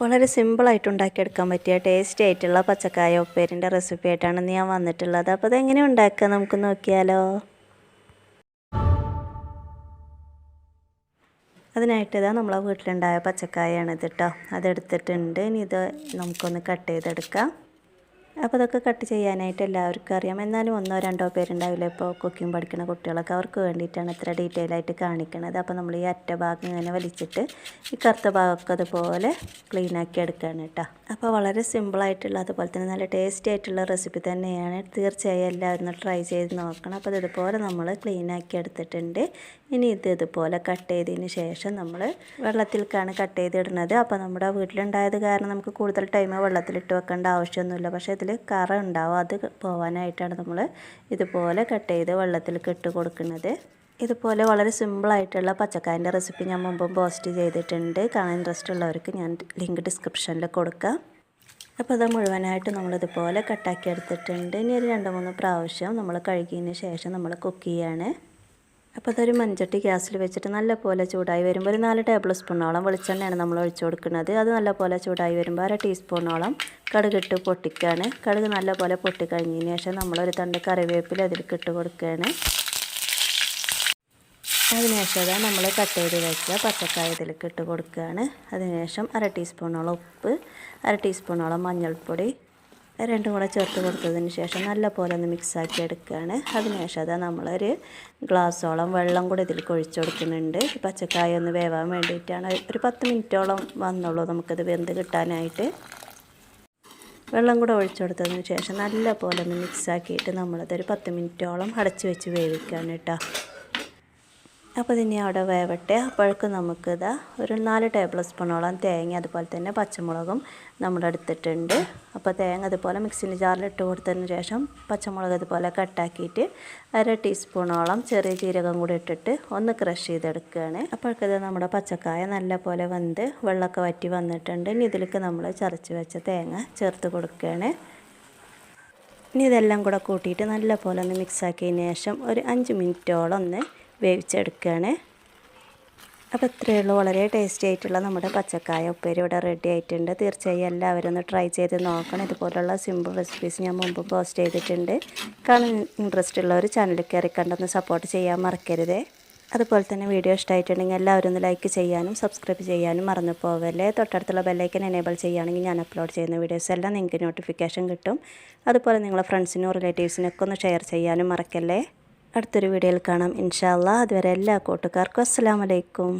വളരെ സിമ്പിളായിട്ട് ഉണ്ടാക്കിയെടുക്കാൻ പറ്റിയ ടേസ്റ്റി ആയിട്ടുള്ള പച്ചക്കായ ഉപ്പേരിന്റെ റെസിപ്പി ആയിട്ടാണ് ഞാൻ വന്നിട്ടുള്ളത്. അപ്പോൾ അതെങ്ങനെ ഉണ്ടാക്കുക നമുക്ക് നോക്കിയാലോ? അതിനായിട്ട് ഇതാ നമ്മളെ വീട്ടിലുണ്ടായ പച്ചക്കായാണ് ഇത് കേട്ടോ അതെടുത്തിട്ടുണ്ട്. ഇനി ഇത് നമുക്കൊന്ന് കട്ട് ചെയ്തെടുക്കാം. അപ്പോൾ അതൊക്കെ കട്ട് ചെയ്യാനായിട്ട് എല്ലാവർക്കും അറിയാം. എന്നാലും ഒന്നോ രണ്ടോ പേരുണ്ടാവില്ല ഇപ്പോൾ കുക്കിംഗ് പഠിക്കുന്ന കുട്ടികളൊക്കെ? അവർക്ക് വേണ്ടിയിട്ടാണ് ഇത്ര ഡീറ്റെയിൽ ആയിട്ട് കാണിക്കുന്നത് അപ്പോൾ നമ്മൾ ഈ അറ്റ ഭാഗം ഇങ്ങനെ വലിച്ചിട്ട് ഈ കറുത്ത ഭാഗമൊക്കെ അതുപോലെ ക്ലീൻ ആക്കി എടുക്കുകയാണ് കേട്ടോ അപ്പോൾ വളരെ സിമ്പിളായിട്ടുള്ള അതുപോലെ തന്നെ നല്ല ടേസ്റ്റി ആയിട്ടുള്ള റെസിപ്പി തന്നെയാണ്. തീർച്ചയായും എല്ലാവരും ട്രൈ ചെയ്ത് നോക്കണം. അപ്പോൾ ഇതുപോലെ നമ്മൾ ക്ലീൻ ആക്കി എടുത്തിട്ടുണ്ട്. ഇനി ഇത് ഇതുപോലെ കട്ട് ചെയ്തതിന് ശേഷം നമ്മൾ വെള്ളത്തിലേക്കാണ് കട്ട് ചെയ്തിടുന്നത്. അപ്പോൾ നമ്മുടെ വീട്ടിലുണ്ടായത് കാരണം നമുക്ക് കൂടുതൽ ടൈം വെള്ളത്തിലിട്ട് വെക്കേണ്ട ആവശ്യമൊന്നുമില്ല. പക്ഷേ ഇതിൽ കറ ഉണ്ടാവും. അത് പോവാനായിട്ടാണ് നമ്മൾ ഇതുപോലെ കട്ട് ചെയ്ത് വെള്ളത്തിൽ ഇട്ട് കൊടുക്കുന്നത്. ഇതുപോലെ വളരെ സിമ്പിളായിട്ടുള്ള പച്ചക്കായന്റെ റെസിപ്പി ഞാൻ മുമ്പും പോസ്റ്റ് ചെയ്തിട്ടുണ്ട്. കാണാൻ ഇൻട്രസ്റ്റ് ഉള്ളവർക്ക് ഞാൻ ലിങ്ക് ഡിസ്ക്രിപ്ഷനിൽ കൊടുക്കാം. അപ്പോൾ അത് മുഴുവനായിട്ട് നമ്മളിതുപോലെ കട്ടാക്കി എടുത്തിട്ടുണ്ട്. ഇനി ഒരു രണ്ട് മൂന്ന് പ്രാവശ്യം നമ്മൾ കഴുകിയതിന് ശേഷം നമ്മൾ കുക്ക് ചെയ്യാണ്. അപ്പോൾ അതൊരു മൺചട്ടി ഗ്യാസിൽ വെച്ചിട്ട് നല്ല പോലെ ചൂടായി വരുമ്പോൾ ഒരു നാല് ടേബിൾ സ്പൂണോളം വെളിച്ചെണ്ണയാണ് നമ്മൾ ഒഴിച്ചു കൊടുക്കുന്നത്. അത് നല്ല പോലെ ചൂടായി വരുമ്പോൾ അര ടീസ്പൂണോളം കടുകിട്ട് പൊട്ടിക്കുകയാണ് കടുക് നല്ല പോലെ പൊട്ടിക്കഴിഞ്ഞതിന് ശേഷം നമ്മളൊരു തണ്ട് കറിവേപ്പില അതിലേക്ക് ഇട്ട് കൊടുക്കുകയാണ്. അതിനുശേഷം നമ്മൾ കട്ട് ചെയ്ത് വെച്ച പച്ചക്കായ ഇതിലേക്ക് ഇട്ട് കൊടുക്കുകയാണ്. അതിനുശേഷം അര ടീസ്പൂണോളം ഉപ്പ് അര ടീസ്പൂണോളം മഞ്ഞൾപ്പൊടി രണ്ടും കൂടെ ചേർത്ത് കൊടുത്തതിന് ശേഷം നല്ല പോലെ ഒന്ന് മിക്സാക്കി എടുക്കുകയാണ്. അതിനുശേഷം അതാ നമ്മളൊരു ഗ്ലാസ്സോളം വെള്ളം കൂടെ ഇതിൽ കൊഴിച്ചു കൊടുക്കുന്നുണ്ട്. പച്ചക്കായ ഒന്ന് വേവാൻ വേണ്ടിയിട്ടാണ്. ഒരു പത്ത് മിനിറ്റോളം വന്നുള്ളൂ നമുക്കിത് വെന്ത് കിട്ടാനായിട്ട്. വെള്ളം കൂടെ ഒഴിച്ചു കൊടുത്തതിന് ശേഷം നല്ല പോലെ ഒന്ന് മിക്സാക്കിയിട്ട് നമ്മളതൊരു പത്ത് മിനിറ്റോളം അടച്ചു വെച്ച് വേവിക്കുകയാണ് കേട്ടോ. അപ്പോൾ ഇതിനി അവിടെ വേവട്ടെ. അപ്പോഴേക്ക് നമുക്കിതാ ഒരു നാല് ടേബിൾ സ്പൂണോളം തേങ്ങ അതുപോലെ തന്നെ പച്ചമുളകും നമ്മൾ എടുത്തിട്ടുണ്ട് അപ്പോൾ തേങ്ങ അതുപോലെ മിക്സിന്റെ ജാറിലിട്ട് കൊടുത്തതിന് ശേഷം പച്ചമുളക് അതുപോലെ കട്ടാക്കിയിട്ട് അര ടീസ്പൂണോളം ചെറിയ ജീരകം കൂടി ഇട്ടിട്ട് ഒന്ന് ക്രഷ് ചെയ്തെടുക്കുകയാണ്. അപ്പോഴേക്കത് നമ്മുടെ പച്ചക്കായ നല്ല പോലെ വെന്ത് വെള്ളമൊക്കെ വറ്റി വന്നിട്ടുണ്ട്. ഇനി ഇതിലേക്ക് നമ്മൾ ചതച്ച് വെച്ച തേങ്ങ ചേർത്ത് കൊടുക്കുകയാണ്. ഇനി ഇതെല്ലാം കൂടെ കൂട്ടിയിട്ട് നല്ല പോലെ ഒന്ന് മിക്സാക്കിയതിന് ശേഷം ഒരു അഞ്ച് മിനിറ്റോളം ഒന്ന് വേവിച്ചെടുക്കുകയാണ്. അപ്പോൾ ഇത്രയേ ഉള്ളൂ. വളരെ ടേസ്റ്റി ആയിട്ടുള്ള നമ്മുടെ പച്ചക്കായ ഉപ്പേരി ഇവിടെ റെഡി ആയിട്ടുണ്ട്. തീർച്ചയായും എല്ലാവരും ഒന്ന് ട്രൈ ചെയ്ത് നോക്കണം. ഇതുപോലുള്ള സിമ്പിൾ റെസിപ്പീസ് ഞാൻ മുമ്പ് പോസ്റ്റ് ചെയ്തിട്ടുണ്ട്. കാണാൻ ഇൻട്രസ്റ്റ് ഉള്ളവർ ചാനൽ കയറി കണ്ടൊന്ന് സപ്പോർട്ട് ചെയ്യാൻ മറക്കരുത്. അതുപോലെ തന്നെ വീഡിയോ ഇഷ്ടമായിട്ടുണ്ടെങ്കിൽ എല്ലാവരും ഒന്ന് ലൈക്ക് ചെയ്യാനും സബ്സ്ക്രൈബ് ചെയ്യാനും മറന്നു പോവല്ലേ. തൊട്ടടുത്തുള്ള ബെല്ലൈക്കൻ എനേബിൾ ചെയ്യുകയാണെങ്കിൽ ഞാൻ അപ്ലോഡ് ചെയ്യുന്ന വീഡിയോസ് എല്ലാം നിങ്ങൾക്ക് നോട്ടിഫിക്കേഷൻ കിട്ടും. അതുപോലെ നിങ്ങളെ ഫ്രണ്ട്സിനും റിലേറ്റീവ്സിനൊക്കെ ഒന്ന് ഷെയർ ചെയ്യാനും മറക്കല്ലേ. അടുത്തൊരു വീഡിയോയിൽ കാണാം. ഇൻഷാല്ല അതുവരെ എല്ലാ കൂട്ടുകാർക്കും അസ്സാം വലൈക്കും